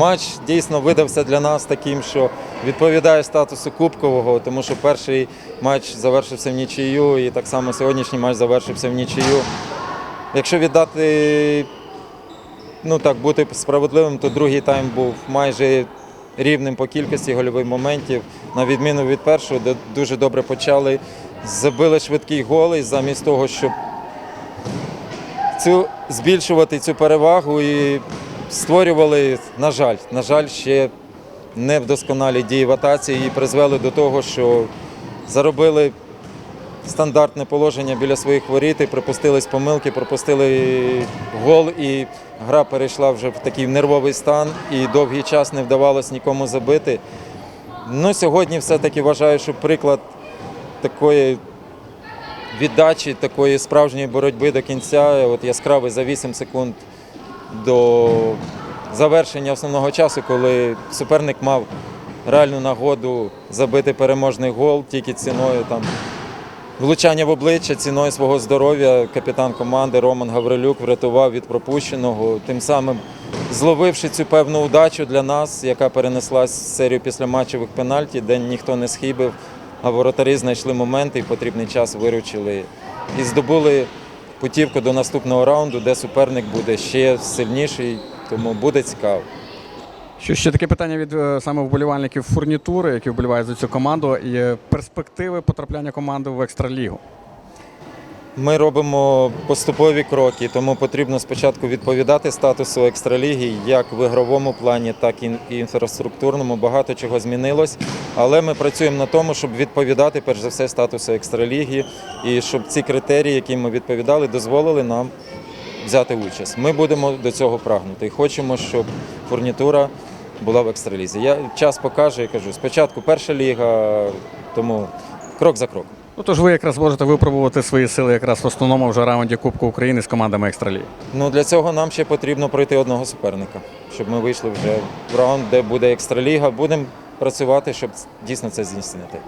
матч дійсно видався для нас таким, що відповідає статусу кубкового, тому що перший матч завершився в нічию, і так само сьогоднішній матч завершився в нічию. Якщо віддати, ну так бути справедливим, то другий тайм був майже рівним по кількості гольових моментів, на відміну від першого, де дуже добре почали, забили швидкий гол, замість того, щоб цю, збільшувати цю перевагу і створювали, на жаль, на жаль, ще невдосконалі дії в атаці і призвели до того, що заробили стандартне положення біля своїх воріт і припустились помилки, пропустили гол, і гра перейшла вже в такий нервовий стан, і довгий час не вдавалось нікому забити. Ну, сьогодні все-таки вважаю, що приклад такої віддачі, такої справжньої боротьби до кінця, от яскравий за 8 секунд до завершення основного часу, коли суперник мав реальну нагоду забити переможний гол тільки ціною там влучання в обличчя, ціною свого здоров'я. Капітан команди Роман Гаврилюк врятував від пропущеного, тим самим зловивши цю певну удачу для нас, яка перенеслась в серію післяматчевих пенальті, де ніхто не схибив, а воротарі знайшли моменти і потрібний час виручили і здобули путівку до наступного раунду, де суперник буде ще сильніший, тому буде цікаво. Що ще таке питання від е, саме вболівальників фурнітури, які вболівають за цю команду, і е, перспективи потрапляння команди в екстралігу. Ми робимо поступові кроки, тому потрібно спочатку відповідати статусу екстраліги як в ігровому плані, так і інфраструктурному. Багато чого змінилось, але ми працюємо на тому, щоб відповідати перш за все статусу екстраліги, і щоб ці критерії, які ми відповідали, дозволили нам взяти участь. Ми будемо до цього прагнути і хочемо, щоб фурнітура була в екстралізі. Я час покаже, я кажу, спочатку перша ліга, тому крок за кроком. Ну тож ви якраз можете випробувати свої сили якраз в основному вже раунді Кубку України з командами Екстралії. Ну для цього нам ще потрібно пройти одного суперника, щоб ми вийшли вже в раунд, де буде екстраліга. Будемо працювати, щоб дійсно це здійснити.